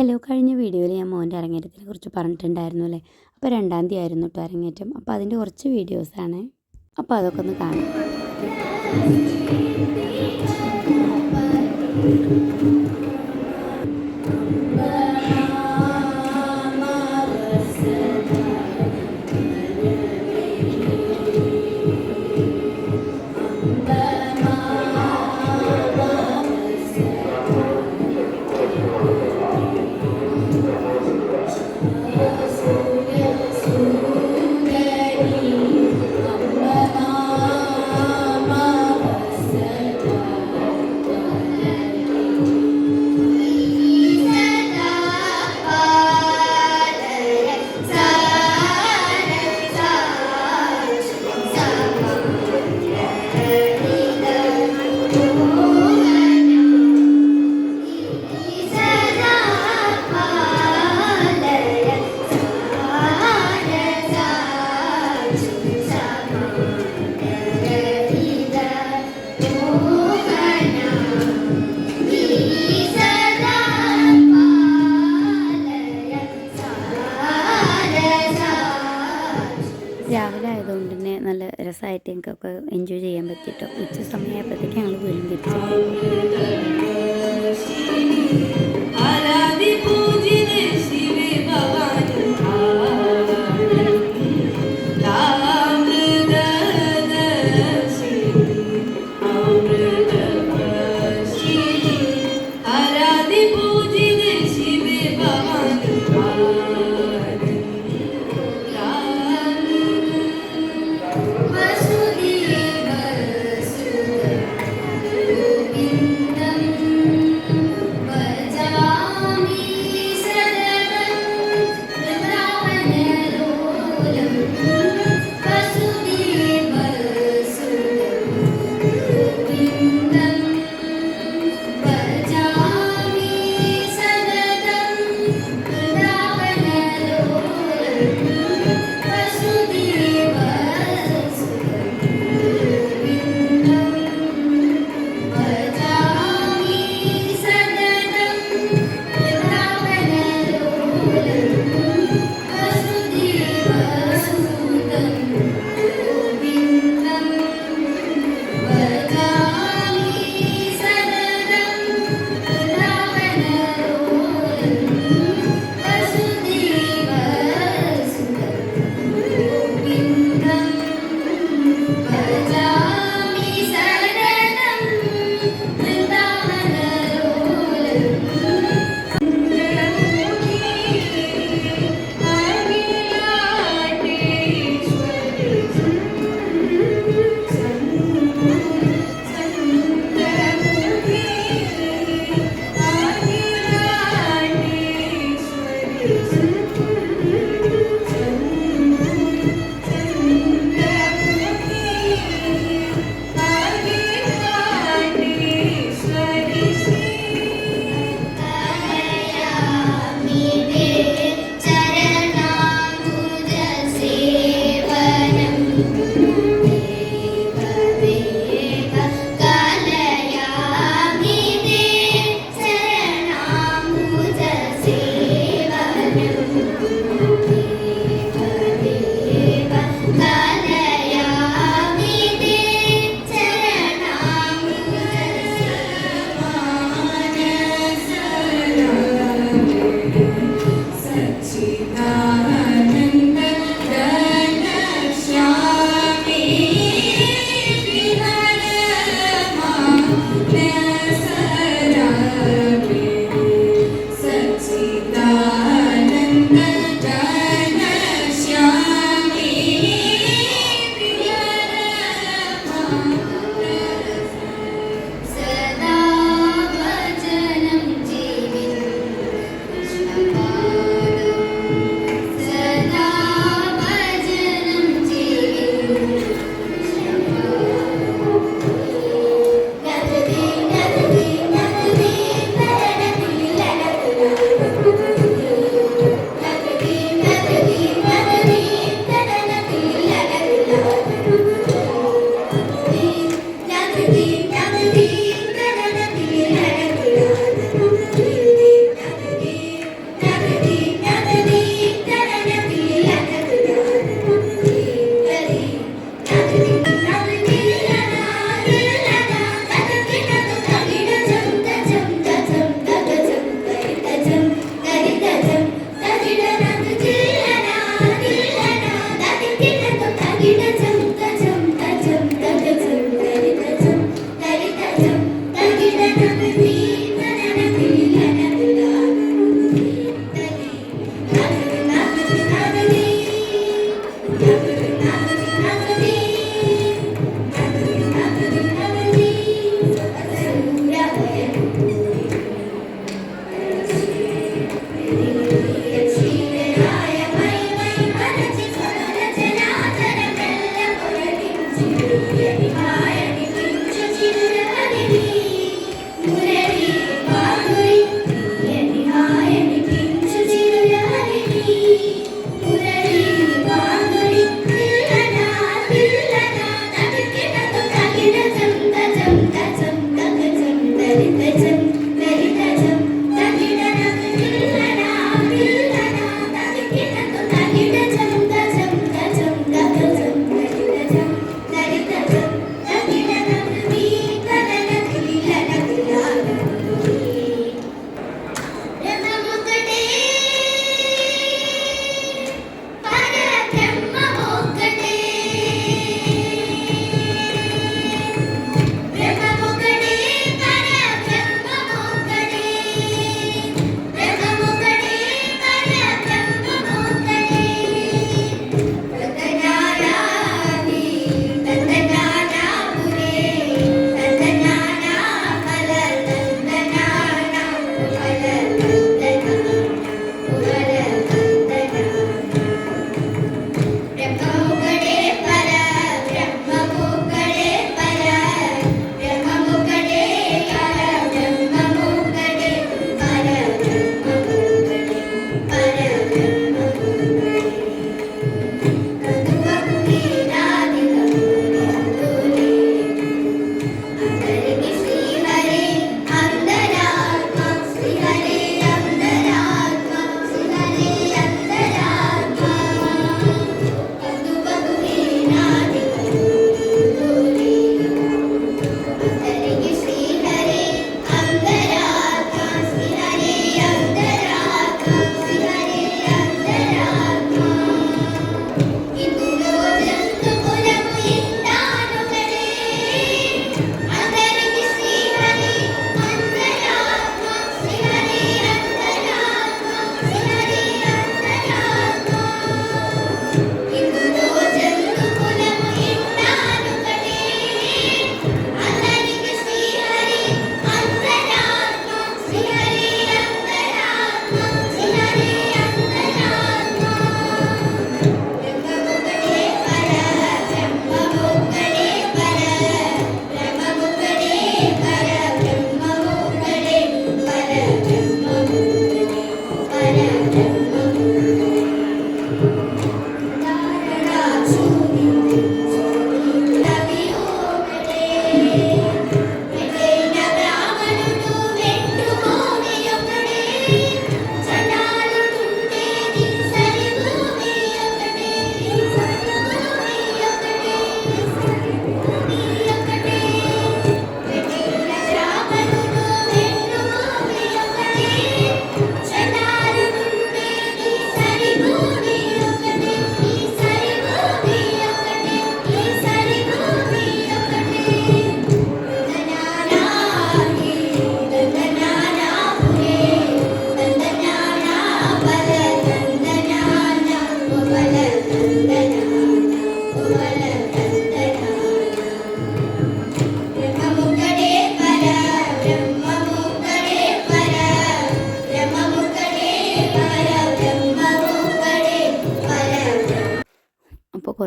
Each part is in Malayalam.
ഹലോ കഴിഞ്ഞ വീഡിയോയിൽ ഞാൻ മോന്റെ അരങ്ങേറ്റത്തിനെ കുറിച്ച് പറഞ്ഞിട്ടുണ്ടായിരുന്നു അല്ലേ? അപ്പോൾ രണ്ടാം തീയതി ആയിരുന്നു കേട്ടോ അരങ്ങേറ്റം. അപ്പോൾ അതിന്റെ കുറച്ച് വീഡിയോസാണ് അപ്പോൾ അതൊക്കെ ഒന്ന് കാണാം.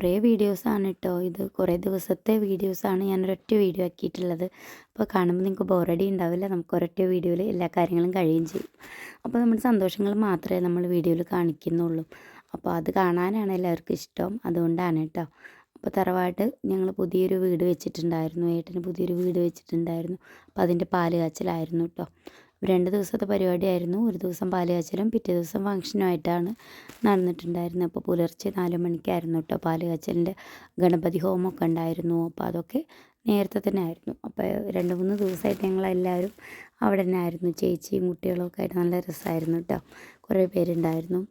കുറേ വീഡിയോസാണ് കേട്ടോ ഇത് കുറേ ദിവസത്തെ വീഡിയോസാണ് ഞാൻ ഒരൊറ്റ വീഡിയോ ആക്കിയിട്ടുള്ളത്. അപ്പോൾ കാണുമ്പോൾ നിങ്ങൾക്ക് ബോറടി ഉണ്ടാവില്ല. നമുക്ക് ഒരൊറ്റ വീഡിയോയിൽ എല്ലാ കാര്യങ്ങളും കഴിയുകയും ചെയ്യും. അപ്പോൾ നമ്മുടെ സന്തോഷങ്ങൾ മാത്രമേ നമ്മൾ വീഡിയോയിൽ കാണിക്കുന്നുള്ളൂ. അപ്പോൾ അത് കാണാനാണ് എല്ലാവർക്കും ഇഷ്ടം. അതുകൊണ്ടാണ് കേട്ടോ അപ്പോൾ തറവാട്ട് ഞങ്ങൾ പുതിയൊരു വീട് വെച്ചിട്ടുണ്ടായിരുന്നു. ഏട്ടന് പുതിയൊരു വീട് വെച്ചിട്ടുണ്ടായിരുന്നു. അപ്പോൾ അതിന്റെ പാൽ കാച്ചിലായിരുന്നു കേട്ടോ രണ്ട് ദിവസത്തെ പരിപാടിയായിരുന്നു. ഒരു ദിവസം പാലുകാച്ചലും പിറ്റേ ദിവസം ഫംഗ്ഷനുമായിട്ടാണ് നടന്നിട്ടുണ്ടായിരുന്നത്. അപ്പോൾ പുലർച്ചെ നാല് മണിക്കായിരുന്നു കേട്ടോ പാലുകാച്ചലിന്റെ ഗണപതി ഹോമമൊക്കെ ഉണ്ടായിരുന്നു. അപ്പോൾ അതൊക്കെ നേരത്തെ തന്നെ ആയിരുന്നു. അപ്പോൾ രണ്ട് മൂന്ന് ദിവസമായിട്ട് ഞങ്ങളെല്ലാവരും അവിടെ തന്നെ ആയിരുന്നു ചേച്ചിയും കുട്ടികളും ഒക്കെ ആയിട്ട് നല്ല രസമായിരുന്നു കേട്ടോ. കുറേ പേരുണ്ടായിരുന്നു.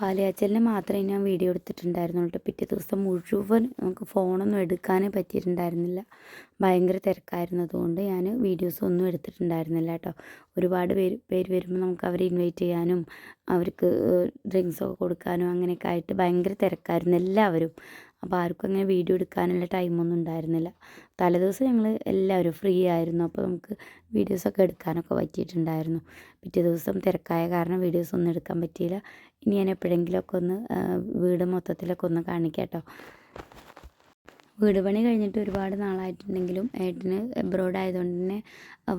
പാലുകാച്ചലിന് മാത്രമേ ഞാൻ വീഡിയോ എടുത്തിട്ടുണ്ടായിരുന്നുള്ളൂ. പിറ്റേ ദിവസം മുഴുവൻ നമുക്ക് ഫോണൊന്നും എടുക്കാനേ പറ്റിയിട്ടുണ്ടായിരുന്നില്ല. ഭയങ്കര തിരക്കായിരുന്നതുകൊണ്ട് ഞാൻ വീഡിയോസ് ഒന്നും എടുത്തിട്ടുണ്ടായിരുന്നില്ല കേട്ടോ. ഒരുപാട് പേര് പേര് വരുമ്പോൾ നമുക്ക് അവരെ ഇൻവൈറ്റ് ചെയ്യാനും അവർക്ക് ഡ്രിങ്ക്സൊക്കെ കൊടുക്കാനും അങ്ങനെയൊക്കെ ആയിട്ട് ഭയങ്കര തിരക്കായിരുന്നു എല്ലാവരും. അപ്പോൾ ആർക്കും അങ്ങനെ വീഡിയോ എടുക്കാനുള്ള ടൈമൊന്നും ഉണ്ടായിരുന്നില്ല. തലേദിവസം ഞങ്ങൾ എല്ലാവരും ഫ്രീ ആയിരുന്നു. അപ്പോൾ നമുക്ക് വീഡിയോസൊക്കെ എടുക്കാനൊക്കെ പറ്റിയിട്ടുണ്ടായിരുന്നു. പിറ്റേ ദിവസം തിരക്കായ കാരണം വീഡിയോസ് ഒന്നും എടുക്കാൻ പറ്റിയില്ല. ഇനി ഞാൻ എപ്പോഴെങ്കിലുമൊക്കെ ഒന്ന് വീട് മൊത്തത്തിലൊക്കെ ഒന്ന് കാണിക്കാം കേട്ടോ വീട് പണി കഴിഞ്ഞിട്ട് ഒരുപാട് നാളായിട്ടുണ്ടെങ്കിലും ഏട്ടന് എബ്രോഡ് ആയതുകൊണ്ട് തന്നെ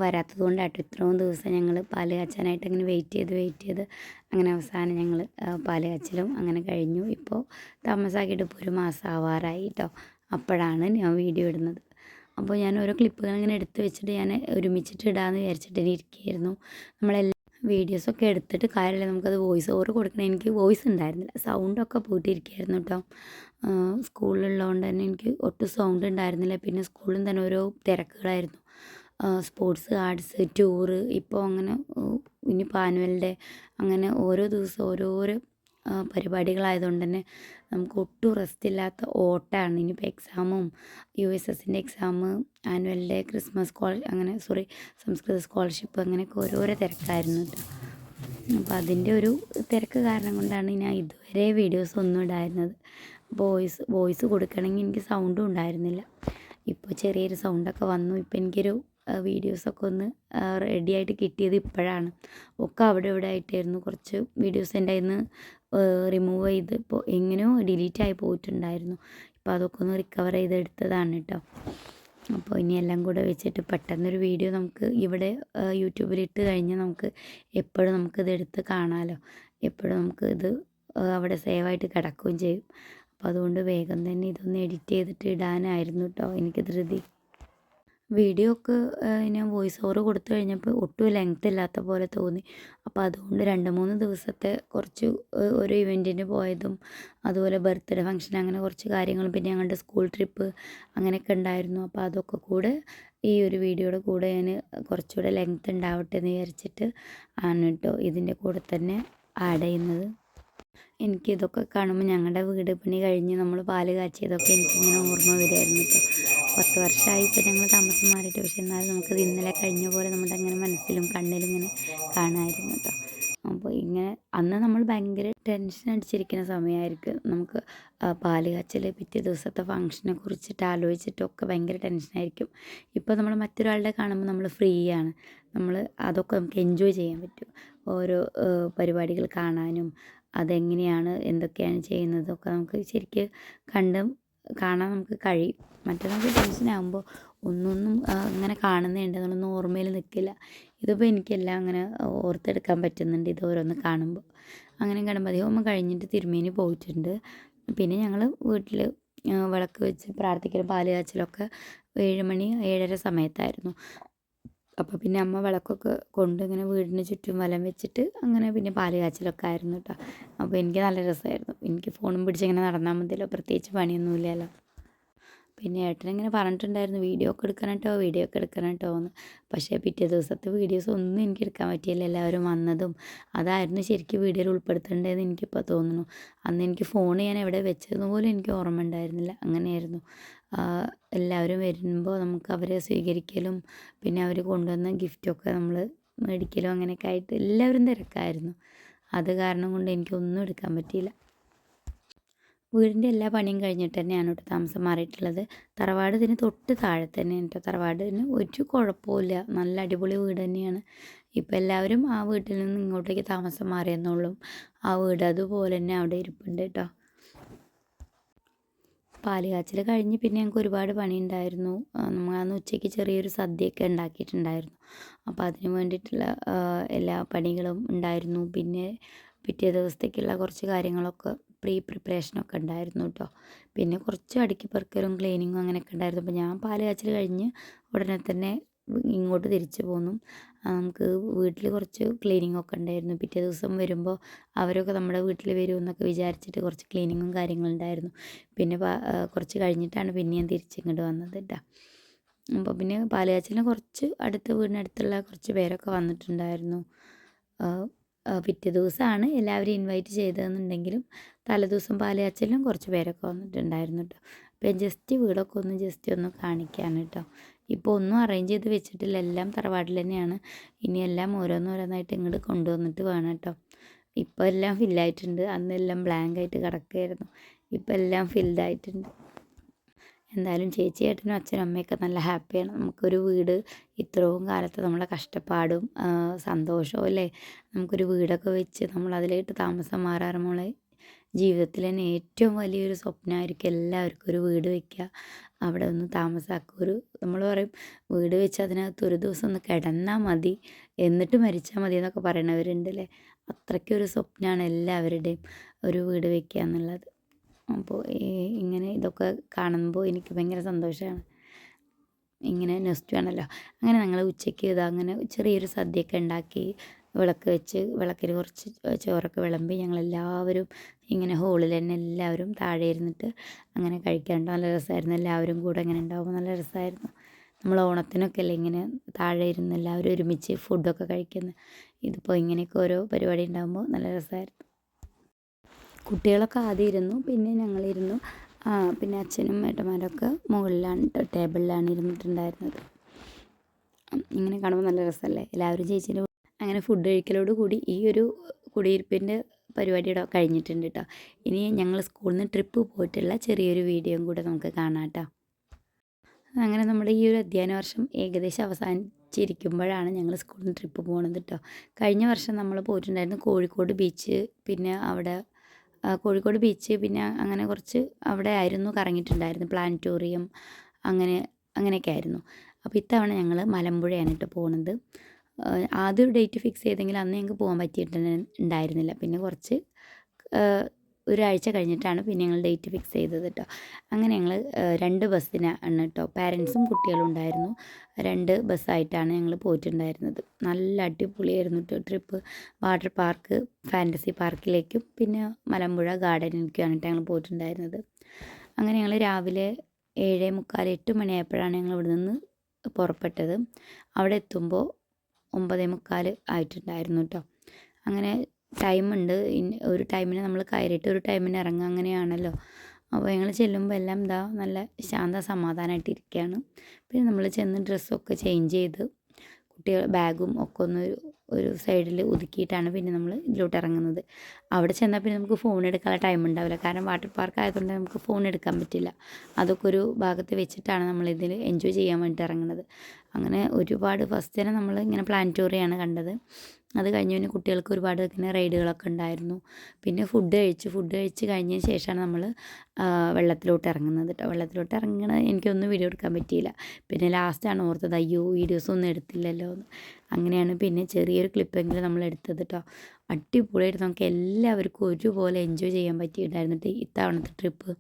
വരാത്തത് കൊണ്ടായിട്ടോ ഇത്രയും ദിവസം ഞങ്ങൾ പാൽ കാച്ചാനായിട്ട് അങ്ങനെ വെയിറ്റ് ചെയ്ത് വെയിറ്റ് ചെയ്ത് അങ്ങനെ അവസാനം ഞങ്ങൾ പാൽ കാച്ചലും അങ്ങനെ കഴിഞ്ഞു. ഇപ്പോൾ താമസാക്കിയിട്ട് ഇപ്പോൾ ഒരു മാസം ആവാറായി കേട്ടോ അപ്പോഴാണ് ഞാൻ വീഡിയോ ഇടുന്നത്. അപ്പോൾ ഞാൻ ഓരോ ക്ലിപ്പുകൾ ഇങ്ങനെ എടുത്ത് വെച്ചിട്ട് ഞാൻ ഒരുമിച്ചിട്ട് ഇടാമെന്ന് വിചാരിച്ചിട്ട് ഇരിക്കുകയായിരുന്നു നമ്മളെല്ലാം വീഡിയോസൊക്കെ എടുത്തിട്ട് കാര്യമില്ല. നമുക്കത് വോയിസ് ഓവർ കൊടുക്കണം. എനിക്ക് വോയിസ് ഉണ്ടായിരുന്നില്ല. സൗണ്ടൊക്കെ പോയിട്ടിരിക്കുകയായിരുന്നു കേട്ടോ സ്കൂളിലുള്ളതുകൊണ്ട് തന്നെ എനിക്ക് ഒട്ടും സൗണ്ട് ഉണ്ടായിരുന്നില്ല. പിന്നെ സ്കൂളിൽ തന്നെ ഓരോ തിരക്കുകളായിരുന്നു. സ്പോർട്സ് ആർട്സ് ടൂറ് ഇപ്പോൾ അങ്ങനെ ഇനി ആനുവൽ ഡേ അങ്ങനെ ഓരോ ദിവസം ഓരോരോ പരിപാടികളായതുകൊണ്ട് തന്നെ നമുക്ക് ഒട്ടും റെസ്റ്റ് ഇല്ലാത്ത ഓട്ടമാണ് ഇനിയിപ്പോൾ എക്സാമും യു എസ് എസിന്റെ എക്സാം ആനുവൽ ഡേ ക്രിസ്മസ് സ്കോൾ അങ്ങനെ സോറി സംസ്കൃത സ്കോളർഷിപ്പ് അങ്ങനെയൊക്കെ ഓരോരോ തിരക്കായിരുന്നു അപ്പോൾ അതിന്റെ ഒരു തിരക്ക് കാരണം കൊണ്ടാണ് ഞാൻ ഇതുവരെ വീഡിയോസ് ഒന്നും ഇടായിരുന്നത്. വോയിസ് വോയിസ് കൊടുക്കണമെങ്കിൽ എനിക്ക് സൗണ്ടും ഉണ്ടായിരുന്നില്ല. ഇപ്പോൾ ചെറിയൊരു സൗണ്ടൊക്കെ വന്നു. ഇപ്പോൾ എനിക്കൊരു വീഡിയോസൊക്കെ ഒന്ന് റെഡിയായിട്ട് കിട്ടിയത് ഇപ്പോഴാണ്. ഒക്കെ അവിടെ ഇവിടെ ആയിട്ടായിരുന്നു. കുറച്ച് വീഡിയോസ് എന്റെ ഇന്ന് റിമൂവ് ചെയ്ത് ഇപ്പോൾ എങ്ങനെയോ ഡിലീറ്റ് ആയി പോയിട്ടുണ്ടായിരുന്നു. ഇപ്പോൾ അതൊക്കെ ഒന്ന് റിക്കവർ ചെയ്തെടുത്തതാണ് കേട്ടോ അപ്പോൾ ഇനി എല്ലാം കൂടെ വെച്ചിട്ട് പെട്ടെന്നൊരു വീഡിയോ നമുക്ക് ഇവിടെ യൂട്യൂബിൽ ഇട്ട് കഴിഞ്ഞാൽ നമുക്ക് എപ്പോഴും ഇത് എടുത്ത് കാണാമല്ലോ എപ്പോഴും നമുക്ക് ഇത് അവിടെ സേവായിട്ട് കിടക്കുകയും ചെയ്യും. അപ്പോൾ അതുകൊണ്ട് വേഗം തന്നെ ഇതൊന്ന് എഡിറ്റ് ചെയ്തിട്ട് ഇടാനായിരുന്നു കേട്ടോ എനിക്ക് ധൃതി. വീഡിയോ ഒക്കെ ഞാൻ വോയിസ് ഓവർ കൊടുത്തു കഴിഞ്ഞപ്പോൾ ഒട്ടും ലെങ്ത് ഇല്ലാത്ത പോലെ തോന്നി. അപ്പോൾ അതുകൊണ്ട് രണ്ട് മൂന്ന് ദിവസത്തെ കുറച്ച് ഒരു ഇവന്റിന് പോയതും അതുപോലെ ബർത്ത്ഡേ ഫംഗ്ഷൻ അങ്ങനെ കുറച്ച് കാര്യങ്ങളും പിന്നെ ഞങ്ങളുടെ സ്കൂൾ ട്രിപ്പ് അങ്ങനെയൊക്കെ ഉണ്ടായിരുന്നു. അപ്പോൾ അതൊക്കെ കൂടെ ഈ ഒരു വീഡിയോയുടെ കൂടെ ഞാൻ കുറച്ചുകൂടെ ലെങ്ത് ഉണ്ടാവട്ടെ എന്ന് വിചാരിച്ചിട്ട് ആണ് കേട്ടോ ഇതിന്റെ കൂടെ തന്നെ ആഡ് ചെയ്യുന്നത്. എനിക്കിതൊക്കെ കാണുമ്പോൾ ഞങ്ങളുടെ വീട് പണി കഴിഞ്ഞ് നമ്മൾ പാൽ കാച്ചിയതൊക്കെ എനിക്കിങ്ങനെ ഓർമ്മ വരുമായിരുന്നു കേട്ടോ പത്ത് വർഷമായി ഇപ്പോൾ ഞങ്ങൾ താമസം മാറിയിട്ട്. പക്ഷെ എന്നാലും നമുക്കത് ഇന്നലെ കഴിഞ്ഞ പോലെ നമ്മുടെ അങ്ങനെ മനസ്സിലും കണ്ണിലും ഇങ്ങനെ കാണാമായിരുന്നു കേട്ടോ. അപ്പോൾ ഇങ്ങനെ അന്ന് നമ്മൾ ഭയങ്കര ടെൻഷൻ അടിച്ചിരിക്കുന്ന സമയമായിരിക്കും. നമുക്ക് പാൽ കാച്ചൽ പിറ്റേ ദിവസത്തെ ഫംഗ്ഷനെ കുറിച്ചിട്ട് ആലോചിച്ചിട്ടൊക്കെ ഭയങ്കര ടെൻഷനായിരിക്കും. ഇപ്പോൾ നമ്മൾ മറ്റൊരാളുടെ കാണുമ്പോൾ നമ്മൾ ഫ്രീ ആണ് നമ്മൾ അതൊക്കെ നമുക്ക് എൻജോയ് ചെയ്യാൻ പറ്റും. ഓരോ പരിപാടികൾ കാണാനും അതെങ്ങനെയാണ് എന്തൊക്കെയാണ് ചെയ്യുന്നതൊക്കെ നമുക്ക് ശരിക്ക് കണ്ട് കാണാൻ നമുക്ക് കഴിയും. മറ്റേ നമുക്ക് ടെൻഷനാകുമ്പോൾ ഒന്നൊന്നും അങ്ങനെ കാണുന്നുണ്ട്. നമ്മളൊന്നും ഓർമ്മയിൽ നിൽക്കില്ല ഇതിപ്പോൾ എനിക്കെല്ലാം അങ്ങനെ ഓർത്തെടുക്കാൻ പറ്റുന്നുണ്ട് ഇത് ഓരോന്ന് കാണുമ്പോൾ അങ്ങനെ ഗണപതി ഹോമം കഴിഞ്ഞിട്ട് തിരുമേനി പോയിട്ടുണ്ട്. പിന്നെ ഞങ്ങൾ വീട്ടിൽ വിളക്ക് വെച്ച് പ്രാർത്ഥിക്കലും പാൽ കാച്ചലൊക്കെ ഏഴ് മണി ഏഴര സമയത്തായിരുന്നു. അപ്പോൾ പിന്നെ അമ്മ വിളക്കൊക്കെ കൊണ്ട് ഇങ്ങനെ വീടിന് ചുറ്റും വലം വെച്ചിട്ട് അങ്ങനെ പിന്നെ പാൽ കാച്ചിലൊക്കെ ആയിരുന്നു കേട്ടോ അപ്പോൾ എനിക്ക് നല്ല രസമായിരുന്നു. എനിക്ക് ഫോണും പിടിച്ചിങ്ങനെ നടന്നാൽ മതിയല്ലോ. പ്രത്യേകിച്ച് പണിയൊന്നുമില്ലല്ലോ. പിന്നെ ഏട്ടൻ ഇങ്ങനെ പറഞ്ഞിട്ടുണ്ടായിരുന്നു വീഡിയോ ഒക്കെ എടുക്കണം കേട്ടോ വീഡിയോ ഒക്കെ എടുക്കണം കേട്ടോ എന്ന്. പക്ഷേ പിറ്റേ ദിവസത്തെ വീഡിയോസ് ഒന്നും എനിക്ക് എടുക്കാൻ പറ്റിയില്ല. എല്ലാവരും വന്നതും അതായിരുന്നു ശരിക്കും വീഡിയോയിൽ ഉൾപ്പെടുത്തേണ്ടതെന്ന് എനിക്കിപ്പോൾ തോന്നുന്നു. അന്ന് എനിക്ക് ഫോൺ ഞാൻ എവിടെ വെച്ചതെന്ന് പോലും എനിക്ക് ഓർമ്മ ഉണ്ടായിരുന്നില്ല. അങ്ങനെയായിരുന്നു. എല്ലാവരും വരുമ്പോൾ നമുക്ക് അവരെ സ്വീകരിക്കലും പിന്നെ അവർ കൊണ്ടുവന്ന ഗിഫ്റ്റൊക്കെ നമ്മൾ മേടിക്കലും അങ്ങനെയൊക്കെ ആയിട്ട് എല്ലാവരും തിരക്കായിരുന്നു. അത് കാരണം കൊണ്ട് എനിക്കൊന്നും എടുക്കാൻ പറ്റിയില്ല. വീടിന്റെ എല്ലാ പണിയും കഴിഞ്ഞിട്ട് തന്നെയാണ് കേട്ടോ താമസം മാറിയിട്ടുള്ളത്. തറവാട് ഇതിന് തൊട്ട് താഴെ തന്നെയാണ് കേട്ടോ. തറവാടിന് ഒരു കുഴപ്പമില്ല നല്ല അടിപൊളി വീട് തന്നെയാണ്. ഇപ്പോൾ എല്ലാവരും ആ വീട്ടിൽ നിന്ന് ഇങ്ങോട്ടേക്ക് താമസം മാറിയെന്നുള്ളൂ ആ വീട് അതുപോലെ തന്നെ അവിടെ ഇരിപ്പുണ്ട് കേട്ടോ. പാൽ കാച്ചൽ കഴിഞ്ഞ് പിന്നെ ഞങ്ങൾക്ക് ഒരുപാട് പണി ഉണ്ടായിരുന്നു നമ്മൾ അന്ന് ഉച്ചയ്ക്ക് ചെറിയൊരു സദ്യയൊക്കെ ഉണ്ടാക്കിയിട്ടുണ്ടായിരുന്നു. അപ്പോൾ അതിന് വേണ്ടിയിട്ടുള്ള എല്ലാ പണികളും ഉണ്ടായിരുന്നു. പിന്നെ പിറ്റേ ദിവസത്തേക്കുള്ള കുറച്ച് കാര്യങ്ങളൊക്കെ പ്രീ പ്രിപ്പറേഷനൊക്കെ ഉണ്ടായിരുന്നു കേട്ടോ പിന്നെ കുറച്ച് അടുക്കി പെറുക്കലും ക്ലീനിങ്ങും അങ്ങനെയൊക്കെ ഉണ്ടായിരുന്നു. അപ്പോൾ ഞാൻ പാൽ കാച്ചൽ കഴിഞ്ഞ് ഉടനെ തന്നെ ഇങ്ങോട്ട് തിരിച്ചു പോന്നു. നമുക്ക് വീട്ടിൽ കുറച്ച് ക്ലീനിങ് ഒക്കെ ഉണ്ടായിരുന്നു. പിറ്റേ ദിവസം വരുമ്പോൾ അവരൊക്കെ നമ്മുടെ വീട്ടിൽ വരും എന്നൊക്കെ വിചാരിച്ചിട്ട് കുറച്ച് ക്ലീനിങ്ങും കാര്യങ്ങളും ഉണ്ടായിരുന്നു. പിന്നെ കുറച്ച് കഴിഞ്ഞിട്ടാണ് പിന്നെ ഞാൻ തിരിച്ചിങ്ങോട്ട് വന്നത് കേട്ടോ അപ്പോൾ പിന്നെ പാലുകാച്ചലിന് കുറച്ച് അടുത്ത വീടിനടുത്തുള്ള കുറച്ച് പേരൊക്കെ വന്നിട്ടുണ്ടായിരുന്നു. പിറ്റേ ദിവസമാണ് എല്ലാവരും ഇൻവൈറ്റ് ചെയ്തതെന്നുണ്ടെങ്കിലും തലേദിവസം പാലുകാച്ചലിനും കുറച്ച് പേരൊക്കെ വന്നിട്ടുണ്ടായിരുന്നു കേട്ടോ അപ്പോൾ ജസ്റ്റ് വീടൊക്കെ ഒന്ന് ജസ്റ്റ് ഒന്ന് കാണിക്കാൻ കേട്ടോ ഇപ്പോൾ ഒന്നും അറേഞ്ച് ചെയ്ത് വെച്ചിട്ടില്ല. എല്ലാം തറവാട്ടിൽ തന്നെയാണ്. ഇനി എല്ലാം ഓരോന്നോരോന്നായിട്ട് ഇങ്ങോട്ട് കൊണ്ടുവന്നിട്ട് വേണം കേട്ടോ ഇപ്പോൾ എല്ലാം ഫില്ലായിട്ടുണ്ട് അന്നെല്ലാം ബ്ലാങ്ക് ആയിട്ട് കിടക്കുകയായിരുന്നു ഇപ്പോൾ എല്ലാം ഫിൽഡ് ആയിട്ടുണ്ട്. എന്തായാലും ചേച്ചി ഏട്ടനും അച്ഛനും അമ്മയൊക്കെ നല്ല ഹാപ്പിയാണ് നമുക്കൊരു വീട് ഇത്രയും കാലത്ത് നമ്മളെ കഷ്ടപ്പാടും സന്തോഷവും അല്ലേ? നമുക്കൊരു വീടൊക്കെ വെച്ച് നമ്മൾ താമസം മാറാറുമ്പോൾ ജീവിതത്തിൽ തന്നെ ഏറ്റവും വലിയൊരു സ്വപ്നമായിരിക്കും എല്ലാവർക്കും ഒരു വീട് വെക്കുക അവിടെ ഒന്ന് താമസാക്കുക ഒരു നമ്മൾ പറയും വീട് വെച്ച് അതിനകത്ത് ഒരു ദിവസം ഒന്ന് കിടന്നാൽ മതി എന്നിട്ട് മരിച്ചാൽ മതി എന്നൊക്കെ പറയണവരുണ്ട് അല്ലേ അത്രയ്ക്കൊരു സ്വപ്നമാണ് എല്ലാവരുടെയും ഒരു വീട് വെക്കുക എന്നുള്ളത്. അപ്പോൾ ഇങ്ങനെ ഇതൊക്കെ കാണുമ്പോൾ എനിക്ക് ഭയങ്കര സന്തോഷമാണ്. ഇങ്ങനെ നെസ്റ്റ് ആണല്ലോ അങ്ങനെ ഞങ്ങൾ ഉച്ചയ്ക്ക് ഇത് അങ്ങനെ ചെറിയൊരു സദ്യയൊക്കെ ഉണ്ടാക്കി വിളക്ക് വെച്ച് വിളക്കിൽ കുറച്ച് ചോറൊക്കെ വിളമ്പി ഞങ്ങളെല്ലാവരും ഇങ്ങനെ ഹോളിൽ തന്നെ എല്ലാവരും താഴെ ഇരുന്നിട്ട് അങ്ങനെ കഴിക്കാറുണ്ട് നല്ല രസമായിരുന്നു. എല്ലാവരും കൂടെ ഇങ്ങനെ ഉണ്ടാകുമ്പോൾ നല്ല രസമായിരുന്നു. നമ്മൾ ഓണത്തിനൊക്കെ അല്ലേ ഇങ്ങനെ താഴെ ഇരുന്ന് എല്ലാവരും ഒരുമിച്ച് ഫുഡൊക്കെ കഴിക്കുന്നു. ഇതിപ്പോൾ ഇങ്ങനെയൊക്കെ ഓരോ പരിപാടി ഉണ്ടാകുമ്പോൾ നല്ല രസമായിരുന്നു. കുട്ടികളൊക്കെ ആദ്യം ഇരുന്നു പിന്നെ ഞങ്ങളിരുന്നു. പിന്നെ അച്ഛനും ഏട്ടന്മാരൊക്കെ മുകളിലാണ് ടേബിളിലാണ് ഇരുന്നിട്ടുണ്ടായിരുന്നത്. ഇങ്ങനെ കാണുമ്പോൾ നല്ല രസമല്ലേ? എല്ലാവരും ചേച്ചീന്റെ അങ്ങനെ ഫുഡ് കഴിക്കലോട് കൂടി ഈ ഒരു കുടിയിരിപ്പിന്റെ പരിപാടിയുടെ കഴിഞ്ഞിട്ടുണ്ട് കേട്ടോ ഇനി ഞങ്ങൾ സ്കൂളിൽ നിന്ന് ട്രിപ്പ് പോയിട്ടുള്ള ചെറിയൊരു വീഡിയോയും കൂടെ നമുക്ക് കാണാം കേട്ടോ അങ്ങനെ നമ്മുടെ ഈ ഒരു അധ്യയന വർഷം ഏകദേശം അവസാനിച്ചിരിക്കുമ്പോഴാണ് ഞങ്ങൾ സ്കൂളിൽ നിന്ന് ട്രിപ്പ് പോകുന്നത് കേട്ടോ കഴിഞ്ഞ വർഷം നമ്മൾ പോയിട്ടുണ്ടായിരുന്നു കോഴിക്കോട് ബീച്ച് പിന്നെ അവിടെ കോഴിക്കോട് ബീച്ച് പിന്നെ അങ്ങനെ കുറച്ച് അവിടെ ആയിരുന്നു കറങ്ങിയിട്ടുണ്ടായിരുന്നു പ്ലാനറ്റോറിയം അങ്ങനെ അങ്ങനെയൊക്കെ ആയിരുന്നു. അപ്പോൾ ഇത്തവണ ഞങ്ങൾ മലമ്പുഴയാണ് കേട്ടോ പോകുന്നത് ആദ്യം ഡേറ്റ് ഫിക്സ് ചെയ്തെങ്കിൽ അന്ന് ഞങ്ങൾക്ക് പോകാൻ പറ്റിയിട്ടുണ്ടായിരുന്നില്ല പിന്നെ കുറച്ച് ഒരാഴ്ച കഴിഞ്ഞിട്ടാണ് പിന്നെ ഞങ്ങൾ ഡേറ്റ് ഫിക്സ് ചെയ്തത് കേട്ടോ അങ്ങനെ ഞങ്ങൾ രണ്ട് ബസ്സിനാണ് കേട്ടോ പാരൻസും കുട്ടികളും ഉണ്ടായിരുന്നു. രണ്ട് ബസ്സായിട്ടാണ് ഞങ്ങൾ പോയിട്ടുണ്ടായിരുന്നത്. നല്ല അടിപൊളിയായിരുന്നു കേട്ടോ ട്രിപ്പ്. വാട്ടർ പാർക്ക് ഫാന്റസി പാർക്കിലേക്കും പിന്നെ മലമ്പുഴ ഗാർഡനിലേക്കുമാണ് ഞങ്ങൾ പോയിട്ടുണ്ടായിരുന്നത്. അങ്ങനെ ഞങ്ങൾ രാവിലെ ഏഴേ മുക്കാൽ എട്ട് മണിയായപ്പോഴാണ് ഞങ്ങൾ ഇവിടെ നിന്ന് പുറപ്പെട്ടത്. അവിടെ എത്തുമ്പോൾ ഒമ്പതേ മുക്കാൽ ആയിട്ടുണ്ടായിരുന്നു കേട്ടോ അങ്ങനെ ടൈമുണ്ട്. ഒരു ടൈമിന് നമ്മൾ കയറിയിട്ട് ഒരു ടൈമിന് ഇറങ്ങുക അങ്ങനെയാണല്ലോ. അപ്പോൾ ഞങ്ങൾ ചെല്ലുമ്പോൾ എല്ലാം എന്താ നല്ല ശാന്ത സമാധാനമായിട്ട് ഇരിക്കുകയാണ്. പിന്നെ നമ്മൾ ചെന്ന് ഡ്രസ്സൊക്കെ ചേഞ്ച് ചെയ്ത് കുട്ടികൾ ബാഗും ഒക്കെ ഒന്ന് ഒരു സൈഡിൽ ഒതുക്കിയിട്ടാണ് പിന്നെ നമ്മൾ ഇതിലോട്ട് ഇറങ്ങുന്നത്. അവിടെ ചെന്നാൽ പിന്നെ നമുക്ക് ഫോൺ എടുക്കാനുള്ള ടൈം ഉണ്ടാവില്ല. കാരണം വാട്ടർ പാർക്ക് ആയതുകൊണ്ട് നമുക്ക് ഫോൺ എടുക്കാൻ പറ്റില്ല. അതൊക്കെ ഒരു ഭാഗത്ത് വെച്ചിട്ടാണ് നമ്മൾ ഇതിൽ എൻജോയ് ചെയ്യാൻ വേണ്ടിയിട്ട് ഇറങ്ങുന്നത്. അങ്ങനെ ഒരുപാട് ഫസ്റ്റ് തന്നെ നമ്മൾ ഇങ്ങനെ പ്ലാനറ്റോറിയാണ് കണ്ടത്. അത് കഴിഞ്ഞ് പിന്നെ കുട്ടികൾക്ക് ഒരുപാട് ഇങ്ങനെ റൈഡുകളൊക്കെ ഉണ്ടായിരുന്നു. പിന്നെ ഫുഡ് കഴിച്ചു. ഫുഡ് കഴിച്ച് കഴിഞ്ഞതിന് ശേഷമാണ് നമ്മൾ വെള്ളത്തിലോട്ട് ഇറങ്ങുന്നത് കേട്ടോ വെള്ളത്തിലോട്ട് ഇറങ്ങണ എനിക്കൊന്നും വീഡിയോ എടുക്കാൻ പറ്റിയില്ല. പിന്നെ ലാസ്റ്റാണ് ഓർത്തത്. അയ്യോ വീഡിയോസ് ഒന്നും എടുത്തില്ലല്ലോ എന്ന് അങ്ങനെയാണ്. പിന്നെ ചെറിയൊരു ക്ലിപ്പെങ്കിലും നമ്മൾ എടുത്തത് കേട്ടോ അടിപൊളിയായിട്ട് നമുക്ക് എല്ലാവർക്കും ഒരുപോലെ എൻജോയ് ചെയ്യാൻ പറ്റിയിട്ടുണ്ടായിരുന്നു ട്ടോ ഇത്തവണത്തെ ട്രിപ്പ്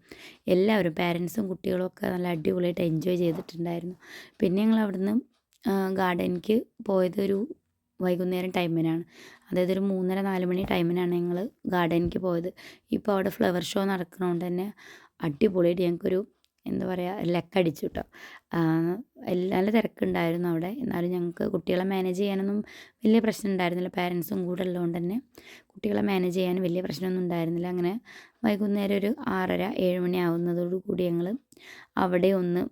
എല്ലാവരും പാരൻസും കുട്ടികളും ഒക്കെ നല്ല അടിപൊളിയായിട്ട് എൻജോയ് ചെയ്തിട്ടുണ്ടായിരുന്നു. പിന്നെ ഞങ്ങൾ അവിടുന്ന് ഗാർഡനിക്ക് പോയത് ഒരു വൈകുന്നേരം ടൈമിനാണ് അതായത് ഒരു മൂന്നര നാല് മണി ടൈമിനാണ് ഞങ്ങൾ ഗാർഡനിക്ക് പോയത്. ഇപ്പോൾ അവിടെ ഫ്ലവർ ഷോ നടക്കുന്നതുകൊണ്ട് തന്നെ അടിപൊളിയായിട്ട് ഞങ്ങൾക്കൊരു എന്താ പറയുക ലക്കടിച്ചു കേട്ടോ നല്ല തിരക്കുണ്ടായിരുന്നു അവിടെ. എന്നാലും ഞങ്ങൾക്ക് കുട്ടികളെ മാനേജ് ചെയ്യാനൊന്നും വലിയ പ്രശ്നം ഉണ്ടായിരുന്നില്ല. പാരൻസും കൂടെ ഉള്ളതുകൊണ്ട് തന്നെ കുട്ടികളെ മാനേജ് ചെയ്യാൻ വലിയ പ്രശ്നമൊന്നും ഉണ്ടായിരുന്നില്ല. അങ്ങനെ വൈകുന്നേരം ഒരു ആറര ഏഴ് മണി ആവുന്നതോടു കൂടി ഞങ്ങൾ അവിടെ ഒന്ന്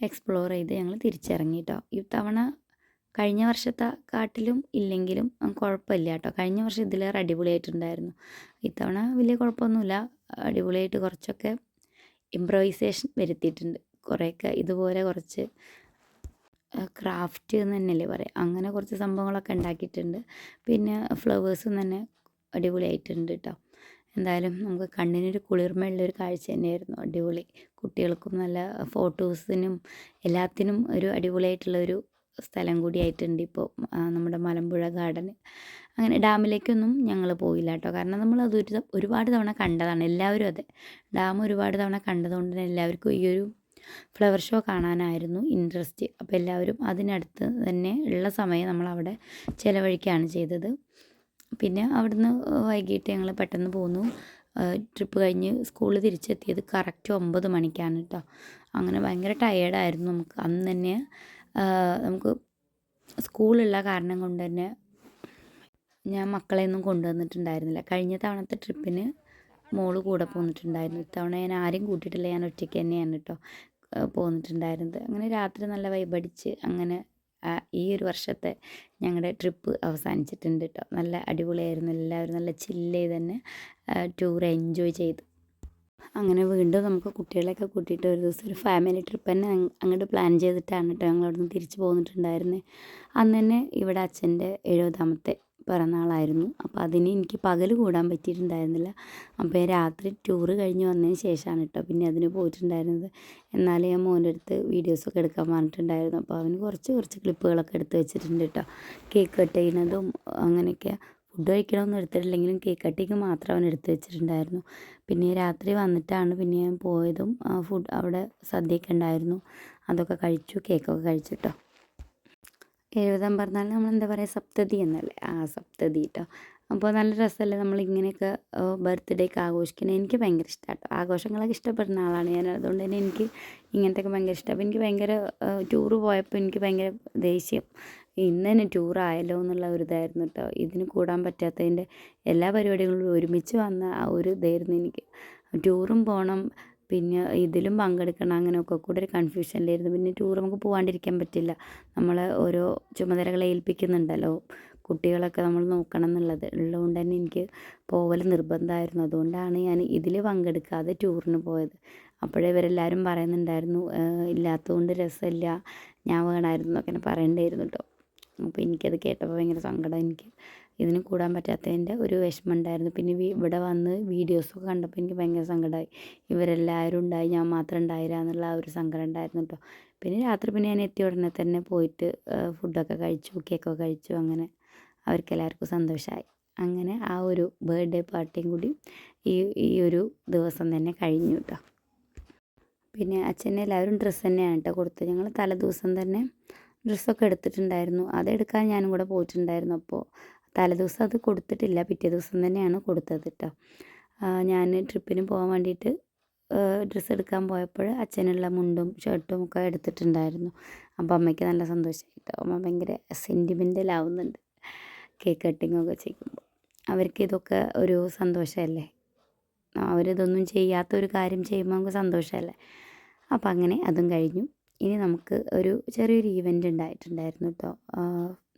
എക്സ്പ്ലോർ ചെയ്ത് ഞങ്ങൾ തിരിച്ചിറങ്ങി കേട്ടോ ഇത്തവണ കഴിഞ്ഞ വർഷത്തെ കാട്ടിലും ഇല്ലെങ്കിലും കുഴപ്പമില്ല കേട്ടോ. കഴിഞ്ഞ വർഷം ഇതിലേറെ അടിപൊളിയായിട്ടുണ്ടായിരുന്നു. ഇത്തവണ വലിയ കുഴപ്പമൊന്നുമില്ല. അടിപൊളിയായിട്ട് കുറച്ചൊക്കെ ഇമ്പ്രവൈസേഷൻ വരുത്തിയിട്ടുണ്ട്. കുറേയൊക്കെ ഇതുപോലെ കുറച്ച് ക്രാഫ്റ്റ് എന്ന് തന്നെയല്ലേ പറയാം. അങ്ങനെ കുറച്ച് സംഭവങ്ങളൊക്കെ ഉണ്ടാക്കിയിട്ടുണ്ട്. പിന്നെ ഫ്ലവേഴ്സും തന്നെ അടിപൊളിയായിട്ടുണ്ട് കേട്ടോ എന്തായാലും നമുക്ക് കണ്ണിനൊരു കുളിർമയുള്ളൊരു കാഴ്ച തന്നെയായിരുന്നു. അടിപൊളി. കുട്ടികൾക്കും നല്ല ഫോട്ടോസിനും എല്ലാത്തിനും ഒരു അടിപൊളിയായിട്ടുള്ള ഒരു സ്ഥലം കൂടിയായിട്ടുണ്ട് ഇപ്പോൾ നമ്മുടെ മലമ്പുഴ ഗാർഡൻ. അങ്ങനെ ഡാമിലേക്കൊന്നും ഞങ്ങൾ പോയില്ല കേട്ടോ. കാരണം നമ്മൾ അത് ഒരു ഒരുപാട് തവണ കണ്ടതാണ് എല്ലാവരും അതെ. ഡാം ഒരുപാട് തവണ കണ്ടതുകൊണ്ട് തന്നെ എല്ലാവർക്കും ഈ ഒരു ഫ്ലവർ ഷോ കാണാനായിരുന്നു ഇൻട്രസ്റ്റ്. അപ്പോൾ എല്ലാവരും അതിനടുത്ത് തന്നെ ഉള്ള സമയം നമ്മൾ അവിടെ ചിലവഴിക്കുകയാണ് ചെയ്തത്. പിന്നെ അവിടുന്ന് വൈകിട്ട് ഞങ്ങൾ പെട്ടെന്ന് പോന്നു. ട്രിപ്പ് കഴിഞ്ഞ് സ്കൂളിൽ തിരിച്ചെത്തിയത് കറക്റ്റ് ഒമ്പത് മണിക്കാണ് കേട്ടോ. അങ്ങനെ ഭയങ്കര ടയേർഡായിരുന്നു നമുക്ക്. അന്ന് തന്നെ നമുക്ക് സ്കൂളുള്ള കാരണം കൊണ്ട് തന്നെ ഞാൻ മക്കളെയൊന്നും കൊണ്ടുവന്നിട്ടുണ്ടായിരുന്നില്ല. കഴിഞ്ഞ തവണത്തെ ട്രിപ്പിന് മോൾ കൂടെ പോന്നിട്ടുണ്ടായിരുന്നു. ഇത്തവണ ഞാൻ ആരും കൂട്ടിയിട്ടില്ല. ഞാൻ ഒറ്റയ്ക്ക് തന്നെയാണ് കേട്ടോ പോന്നിട്ടുണ്ടായിരുന്നത്. അങ്ങനെ രാത്രി നല്ല വൈബടിച്ച് അങ്ങനെ ഈ ഒരു വർഷത്തെ ഞങ്ങളുടെ ട്രിപ്പ് അവസാനിച്ചിട്ടുണ്ട് കേട്ടോ നല്ല അടിപൊളിയായിരുന്നു. എല്ലാവരും നല്ല ചില്ല് ചെയ്ത് തന്നെ ടൂർ എൻജോയ് ചെയ്തു. അങ്ങനെ വീണ്ടും നമുക്ക് കുട്ടികളെയൊക്കെ കൂട്ടിയിട്ട് ഒരു ദിവസം ഒരു ഫാമിലി ട്രിപ്പ് തന്നെ അങ്ങോട്ട് പ്ലാൻ ചെയ്തിട്ടാണ് കേട്ടോ ഞങ്ങൾ അവിടുന്ന് തിരിച്ച് പോന്നിട്ടുണ്ടായിരുന്നത് അന്ന് തന്നെ ഇവിടെ അച്ഛന്റെ എഴുപതാമത്തെ പിറന്നാളായിരുന്നു. അപ്പോൾ അതിന് എനിക്ക് പകൽ കൂടാൻ പറ്റിയിട്ടുണ്ടായിരുന്നില്ല. അപ്പോൾ രാത്രി ടൂറ് കഴിഞ്ഞ് വന്നതിന് ശേഷമാണ് കേട്ടോ പിന്നെ അതിന് പോയിട്ടുണ്ടായിരുന്നത്. എന്നാലും ഞാൻ മോന്റെ അടുത്ത് വീഡിയോസൊക്കെ എടുക്കാൻ പറഞ്ഞിട്ടുണ്ടായിരുന്നു. അപ്പോൾ അവന് കുറച്ച് കുറച്ച് ക്ലിപ്പുകളൊക്കെ എടുത്ത് വെച്ചിട്ടുണ്ട് കേട്ടോ കേക്ക് കട്ട് ചെയ്യുന്നതും അങ്ങനെയൊക്കെ. ഫുഡ് കഴിക്കണമൊന്നും എടുത്തിട്ടില്ലെങ്കിലും കേക്ക് കട്ടിങ് മാത്രം അവൻ എടുത്ത് വെച്ചിട്ടുണ്ടായിരുന്നു. പിന്നെ രാത്രി വന്നിട്ടാണ് പിന്നെ ഞാൻ പോയതും ഫുഡ് അവിടെ സദ്യയൊക്കെ ഉണ്ടായിരുന്നു. അതൊക്കെ കഴിച്ചു കേക്കൊക്കെ കഴിച്ചു കേട്ടോ എഴുപതാം പറഞ്ഞാൽ നമ്മൾ എന്താ പറയുക സപ്തതി എന്നല്ലേ? ആ സപ്തതി കേട്ടോ അപ്പോൾ നല്ല രസമല്ലേ നമ്മൾ ഇങ്ങനെയൊക്കെ ബർത്ത്ഡേക്ക് ആഘോഷിക്കുന്നത് എനിക്ക് ഭയങ്കര ഇഷ്ടമാണ് കേട്ടോ ആഘോഷങ്ങളൊക്കെ ഇഷ്ടപ്പെടുന്ന ആളാണ് ഞാൻ. അതുകൊണ്ട് തന്നെ എനിക്ക് ഇങ്ങനത്തെയൊക്കെ ഭയങ്കര ഇഷ്ടം. അപ്പോൾ എനിക്ക് ഭയങ്കര ടൂറ് പോയപ്പോൾ എനിക്ക് ഭയങ്കര ദേഷ്യം. ഇന്ന് തന്നെ ടൂറായല്ലോ എന്നുള്ള ഒരു ഇതായിരുന്നു കേട്ടോ ഇതിന് കൂടാൻ പറ്റാത്തതിന്റെ എല്ലാ പരിപാടികളും ഒരുമിച്ച് വന്ന ആ ഒരു ഇതായിരുന്നു എനിക്ക്. ടൂറും പോകണം പിന്നെ ഇതിലും പങ്കെടുക്കണം അങ്ങനെയൊക്കെ കൂടെ ഒരു കൺഫ്യൂഷനിലായിരുന്നു പിന്നെ ടൂർ നമുക്ക് പോകാണ്ടിരിക്കാൻ പറ്റില്ല. നമ്മൾ ഓരോ ചുമതലകളെ ഏൽപ്പിക്കുന്നുണ്ടല്ലോ. കുട്ടികളൊക്കെ നമ്മൾ നോക്കണം എന്നുള്ളത്. ഉള്ളതുകൊണ്ട് തന്നെ എനിക്ക് പോവൽ നിർബന്ധമായിരുന്നു. അതുകൊണ്ടാണ് ഞാൻ ഇതിൽ പങ്കെടുക്കാതെ ടൂറിന് പോയത്. അപ്പോഴേ ഇവരെല്ലാവരും പറയുന്നുണ്ടായിരുന്നു ഇല്ലാത്തതുകൊണ്ട് രസമില്ല. ഞാൻ വേണമായിരുന്നു എന്നൊക്കെ പറയണ്ടായിരുന്നു കേട്ടോ അപ്പോൾ എനിക്കത് കേട്ടപ്പോൾ ഭയങ്കര സങ്കടം. എനിക്ക് ഇതിന് കൂടാൻ പറ്റാത്തതിന്റെ ഒരു വിഷമം ഉണ്ടായിരുന്നു പിന്നെ ഇവിടെ വന്ന് വീഡിയോസൊക്കെ കണ്ടപ്പോൾ എനിക്ക് ഭയങ്കര സങ്കടമായി ഇവരെല്ലാവരും ഉണ്ടായി ഞാൻ മാത്രം ഉണ്ടായില്ല എന്നുള്ള ആ ഒരു സങ്കടം ഉണ്ടായിരുന്നു കേട്ടോ പിന്നെ രാത്രി പിന്നെ ഞാൻ എത്തിയ ഉടനെ തന്നെ പോയിട്ട് ഫുഡൊക്കെ കഴിച്ചു കേക്കൊക്കെ കഴിച്ചു. അങ്ങനെ അവർക്കെല്ലാവർക്കും സന്തോഷമായി അങ്ങനെ ആ ഒരു ബർത്ത്ഡേ പാർട്ടിയും കൂടി ഈ ഈ ഒരു ദിവസം തന്നെ കഴിഞ്ഞു കേട്ടോ പിന്നെ അച്ഛനെ എല്ലാവരും ഡ്രസ്സ് തന്നെയാണ് കേട്ടോ കൊടുത്തത്. ഞങ്ങൾ തലേദിവസം തന്നെ ഡ്രസ്സൊക്കെ എടുത്തിട്ടുണ്ടായിരുന്നു. അതെടുക്കാൻ ഞാനും കൂടെ പോയിട്ടുണ്ടായിരുന്നു. അപ്പോൾ തലേദിവസം അത് കൊടുത്തിട്ടില്ല. പിറ്റേ ദിവസം തന്നെയാണ് കൊടുത്തത് കേട്ടോ ഞാൻ ട്രിപ്പിന് പോകാൻ വേണ്ടിയിട്ട് ഡ്രസ്സ് എടുക്കാൻ പോയപ്പോൾ അച്ഛനുള്ള മുണ്ടും ഷർട്ടും ഒക്കെ എടുത്തിട്ടുണ്ടായിരുന്നു. അപ്പോൾ അമ്മയ്ക്ക് നല്ല സന്തോഷമായി കേട്ടോ അമ്മ ഭയങ്കര സെന്റിമെന്റൽ ആവുന്നുണ്ട് കേക്ക് കട്ടിങ് ഒക്കെ ചെയ്യുമ്പോൾ അവർക്ക് ഇതൊക്കെ ഒരു സന്തോഷമല്ലേ അവരിതൊന്നും ചെയ്യാത്ത ഒരു കാര്യം ചെയ്യുമ്പോൾ നമുക്ക് സന്തോഷമല്ലേ അപ്പം അങ്ങനെ അതും കഴിഞ്ഞു. ഇനി നമുക്ക് ഒരു ചെറിയൊരു ഇവന്റ് ഉണ്ടായിട്ടുണ്ടായിരുന്നു കേട്ടോ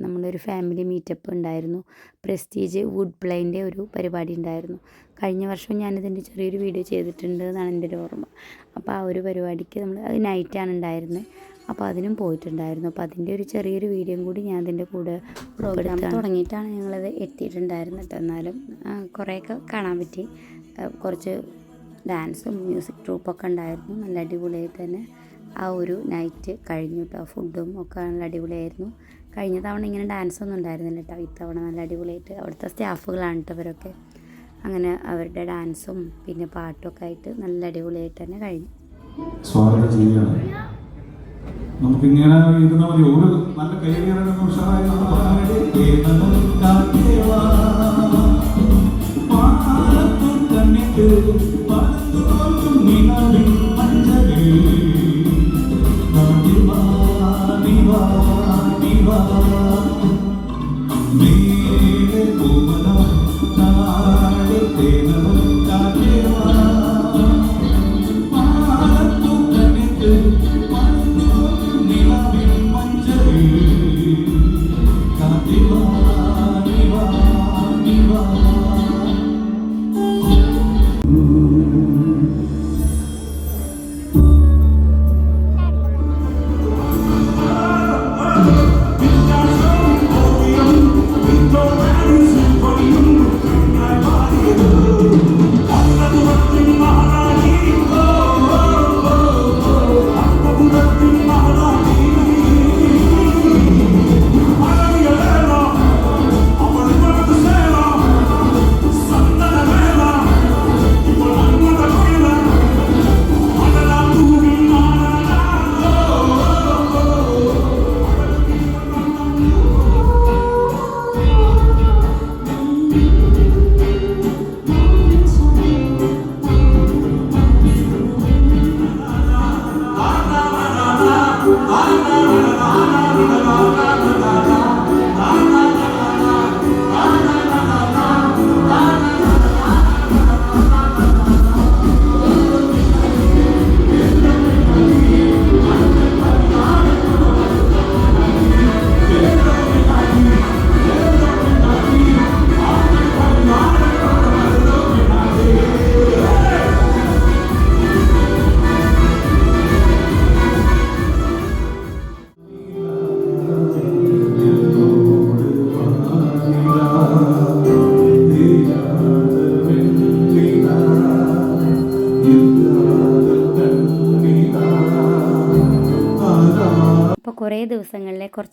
നമ്മളൊരു ഫാമിലി മീറ്റപ്പ് ഉണ്ടായിരുന്നു. പ്രസ്റ്റീജ് വുഡ് പ്ലൈന്റെ ഒരു പരിപാടി ഉണ്ടായിരുന്നു. കഴിഞ്ഞ വർഷം ഞാനിതിന്റെ ചെറിയൊരു വീഡിയോ ചെയ്തിട്ടുണ്ട് എന്നാണ് എന്റെ ഒരു ഓർമ്മ. അപ്പോൾ ആ ഒരു പരിപാടിക്ക് നമ്മൾ അത് നൈറ്റാണ് ഉണ്ടായിരുന്നത് അപ്പോൾ അതിനും പോയിട്ടുണ്ടായിരുന്നു. അപ്പോൾ അതിന്റെ ഒരു ചെറിയൊരു വീഡിയോയും കൂടി ഞാൻ അതിന്റെ കൂടെ പ്രോഗ്രാം തുടങ്ങിയിട്ടാണ് ഞങ്ങളത് എത്തിയിട്ടുണ്ടായിരുന്നത് കേട്ടോ എന്നാലും കുറേയൊക്കെ കാണാൻ പറ്റി. കുറച്ച് ഡാൻസും മ്യൂസിക് ട്രൂപ്പൊക്കെ ഉണ്ടായിരുന്നു. നല്ല അടിപൊളിയായിട്ട് തന്നെ ആ ഒരു നൈറ്റ് കഴിഞ്ഞു കേട്ടോ ഫുഡും ഒക്കെ നല്ല അടിപൊളിയായിരുന്നു. കഴിഞ്ഞ തവണ ഇങ്ങനെ ഡാൻസ് ഒന്നും ഉണ്ടായിരുന്നില്ല കേട്ടോ ഇത്തവണ നല്ല അടിപൊളിയായിട്ട് അവിടുത്തെ സ്റ്റാഫുകളാണ് കേട്ടോ ഇവരൊക്കെ. അങ്ങനെ അവരുടെ ഡാൻസും പിന്നെ പാട്ടുമൊക്കെ ആയിട്ട് നല്ല അടിപൊളിയായിട്ട് തന്നെ കഴിഞ്ഞു. നമുക്കിങ്ങനെ ഇരുന്ന മതി. ഒരു നല്ല കൈകേറൊക്കെ ഉഷാറായി നമ്മൾ പാടി ഏതനും കാക്കേവാ. പാലത്തു കണ്ണിട്ട് പലതോറും നിലവിൽ irmão.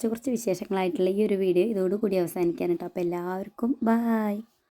കുറച്ച് കുറച്ച് വിശേഷങ്ങളായിട്ടുള്ള ഈ ഒരു വീഡിയോ ഇതോടുകൂടി അവസാനിക്കാൻ അപ്പോൾ എല്ലാവർക്കും ബായ്